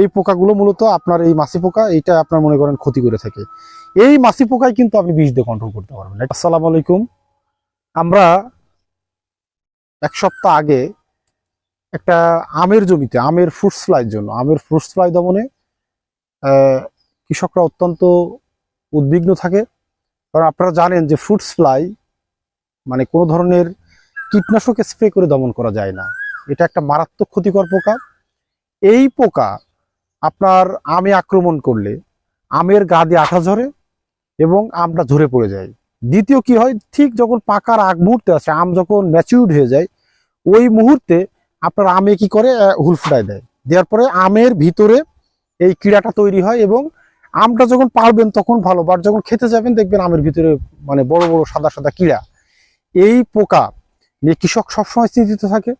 এই পোকাগুলো মূলত আপনার এই মাছি পোকা, এইটা আপনার মনে করেন ক্ষতি করে থাকে। এই মাছি পোকায় কিন্তু আপনি বিষ দিয়ে কন্ট্রোল করতে পারবেন। আসসালামু আলাইকুম। আমরা এক সপ্তাহ আগে একটা আমের জমিতে, আমের ফ্রুটস ফ্লাইয়ের জন্য, আমের ফ্রুটস ফ্লাই দমনে কৃষকরা অত্যন্ত উদ্বিগ্ন থাকে। কারণ আপনারা জানেন যে ফ্রুটস ফ্লাই মানে কোনো ধরনের কীটনাশক স্প্রে করে দমন করা যায় না। এটা একটা মারাত্মক ক্ষতিকর পোকা। এই পোকা আপনার আমে আক্রমণ করলে, আমের গা দিয়ে আঠা ঝরে এবং আমটা ঝরে পড়ে যায়। দ্বিতীয় কি হয়? ঠিক যখন পাকার আগ মুহূর্তে আছে আম যখন ম্যাচিউর্ড হয়ে যায়, ওই মুহূর্তে আপনার আমে কি করে? হুল ফুটায় দেয়। দেওয়ার পরে আমের ভিতরে এই কীড়াটা তৈরি হয় এবং আমটা যখন পারবেন তখন ভালো বাট যখন খেতে যাবেন দেখবেন আমের ভিতরে মানে বড় বড় সাদা সাদা কীড়া এই পোকা নিয়ে কৃষক সবসময় চিন্তিত থাকে,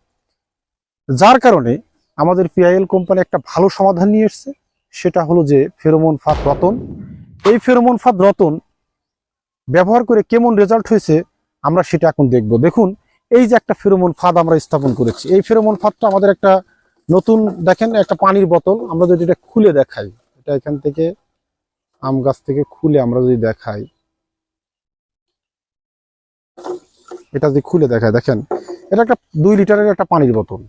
যার কারণে আমাদের পিআইএল কোম্পানি একটা ভালো সমাধান নিয়ে এসছে। সেটা হলো যে ফেরোমন ফাঁদ রতন। এই ফেরোমন ফাঁদ রতন ব্যবহার করে কেমন রেজাল্ট হয়েছে আমরা সেটা এখন দেখব। দেখুন, এই যে একটা ফেরোমন ফাঁদ আমরা স্থাপন করেছি। এই ফেরোমন ফাঁদটা আমাদের একটা নতুন, দেখেন, একটা পানির বোতল। আমরা যদি এটা খুলে দেখাই, এটা এখান থেকে আম গাছ থেকে খুলে আমরা যদি দেখাই, এটা যদি খুলে দেখায় দেখেন, এটা একটা দুই লিটারের একটা পানির বোতল।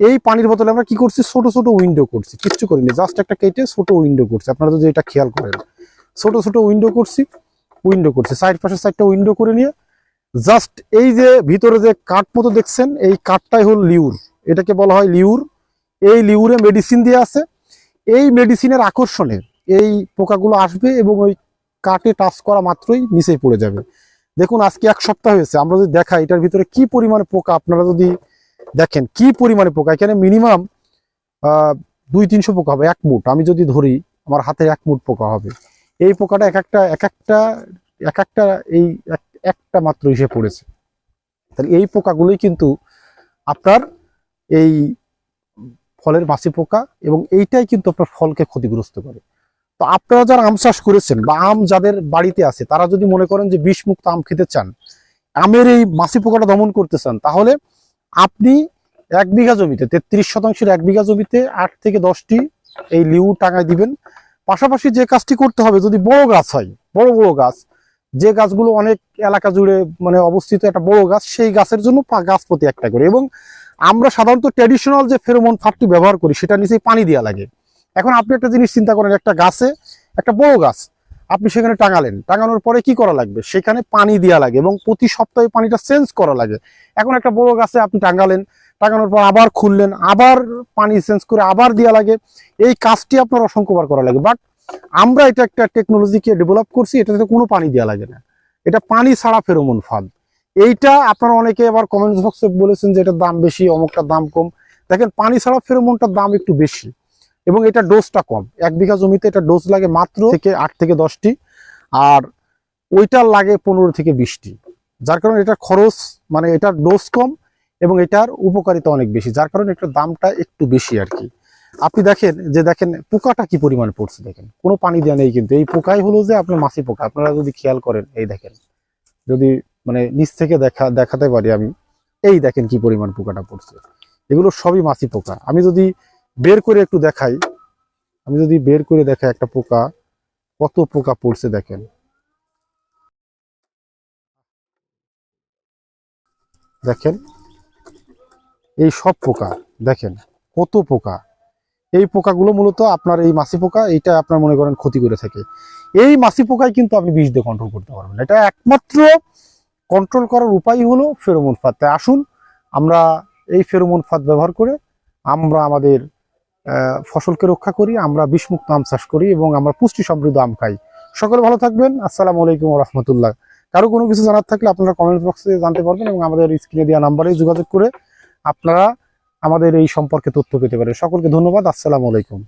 এই পানির বোতলে আমরা কি করছি? ছোট ছোট উইন্ডো করছি। কিচ্ছু করিনি জাস্ট একটা কেটে ছোট উইন্ডো করছি। আপনারা যদি এটা খেয়াল করেন। ছোট ছোট উইন্ডো করছি উইন্ডো করছি। সাইড পাশে সাইডটা উইন্ডো করে নিয়ে জাস্ট এই যে ভিতরে যে কাঠ মতো দেখছেন, এই কাঠটাই হল লিউর। এটাকে বলা হয় লিউর। এই লিউরে মেডিসিন দিয়ে আছে। এই মেডিসিনের আকর্ষণে এই পোকাগুলো আসবে এবং ওই কাটে টাচ করা মাত্রই নিচেই পড়ে যাবে। দেখুন, আজকে এক সপ্তাহ হয়েছে। আমরা যদি দেখাই এটার ভিতরে কি পরিমাণে পোকা, আপনারা যদি দেখেন, কি পরিমাণে পোকা? এখানে মিনিমাম দুই, তিনশো পোকা হবে, এক মুঠ। আমি যদি ধরি, আমার হাতে এক মুঠ পোকা হবে। এই পোকাটা এক একটা এক একটা এক একটা এই এক- একটা মাত্র এসে পড়েছে। তাহলে এই পোকাগুলোই কিন্তু আপনার এই ফলের মাছি পোকা এবং এইটাই কিন্তু আপনার ফলকে ক্ষতিগ্রস্ত করে। তো আপনারা যারা আম চাষ করেছেন বা আম যাদের বাড়িতে আছে, তারা যদি মনে করেন যে বিষমুক্ত আম খেতে চান, আমের এই মাছি পোকাটা দমন করতে চান, তাহলে আপনি এক বিঘা জমিতে, তেত্রিশ শতাংশের এক বিঘা জমিতে আট থেকে দশটি এই লিউ টাঙায় দিবেন। পাশাপাশি যে কাজটি করতে হবে, যদি বড় গাছ হয়, বড় বড় গাছ, যে গাছগুলো অনেক এলাকা জুড়ে মানে অবস্থিত একটা বড় গাছ, সেই গাছের জন্য গাছ প্রতি একটা করে। এবং আমরা সাধারণত ট্র্যাডিশনাল যে ফেরোমন ফাঁদটি ব্যবহার করি, সেটা নিচেই পানি দেওয়া লাগে। এখন আপনি একটা জিনিস চিন্তা করেন, একটা গাছে একটা বড় গাছ আপনি সেখানে টাঙালেন। টাঙানোর পরে কি করা লাগবে? সেখানে পানি দেওয়া লাগে এবং প্রতি সপ্তাহে পানিটা চেঞ্জ করা লাগে। এখন একটা বড় গাছে আপনি টাঙালেন, টাঙানোর পর আবার খুললেন, আবার পানি চেঞ্জ করে আবার দেওয়া লাগে। এই কাজটি আপনার অসংখ্যবার করা লাগে। বাট আমরা এটা একটা টেকনোলজিকে ডেভেলপ করছি, এটাতে কোনো পানি দেওয়া লাগে না। এটা পানি ছাড়া ফেরোমন ফাঁদ। এইটা আপনারা অনেকে আবার কমেন্টস বক্সে বলেছেন যে এটার দাম বেশি, অমুকটার দাম কম। দেখেন, পানি ছাড়া ফেরোমনটার দাম একটু বেশি। এবং এটা ডোজটা কম। এক বিঘা জমিতে এটা ডোজ লাগে মাত্র থেকে আট থেকে দশটি আর ওইটার লাগে পনেরো থেকে বিশটি। যার কারণে এটা খরচ মানে এটার ডোজ কম এবং এটার উপকারিতা অনেক বেশি যার কারণে এটার দামটা একটু বেশি আর কি। আপনি দেখেন যে দেখেন পোকাটা কি পরিমাণ পড়ছে দেখেন। কোনো পানি দেওয়া নেই কিন্তু। এই পোকাই হলো যে আপনার মাছি পোকা। আপনারা যদি খেয়াল করেন এই দেখেন। যদি মানে নিচ থেকে দেখা দেখাতে পারি আমি। এই দেখেন কি পরিমাণ পোকাটা পড়ছে। এগুলো সবই মাছি পোকা। আমি যদি বের করে একটু দেখাই। আমি যদি বের করে দেখাই একটা পোকা, কত পোকা পড়ছে দেখেন। দেখেন, এই সব পোকা, দেখেন, কত পোকা। এই পোকাগুলো মূলত আপনার এই মাছি পোকা, এইটা আপনার মনে করেন ক্ষতি করে থাকে। এই মাছি পোকায় কিন্তু আপনি বিষ দিয়ে কন্ট্রোল করতে পারবেন। এটা একমাত্র কন্ট্রোল করার উপায় হলো ফেরোমন ফাঁদ। তাই আসুন, আমরা এই ফেরোমন ফাঁদ ব্যবহার করে আমরা আমাদের ফসলকে রক্ষা করি, আমরা বিষমুক্ত আম চাষ করি এবং আমরা পুষ্টি সমৃদ্ধ আম খাই। সকলে ভালো থাকবেন। আসসালামু আলাইকুম রহমতুল্লাহ। কারও কোনো কিছু জানার থাকলে আপনারা কমেন্ট বক্সে জানতে পারবেন এবং আমাদের স্ক্রিনে দেওয়া নাম্বারে যোগাযোগ করে আপনারা আমাদের এই সম্পর্কে তথ্য পেতে পারেন। সকলকে ধন্যবাদ। আসসালামু আলাইকুম।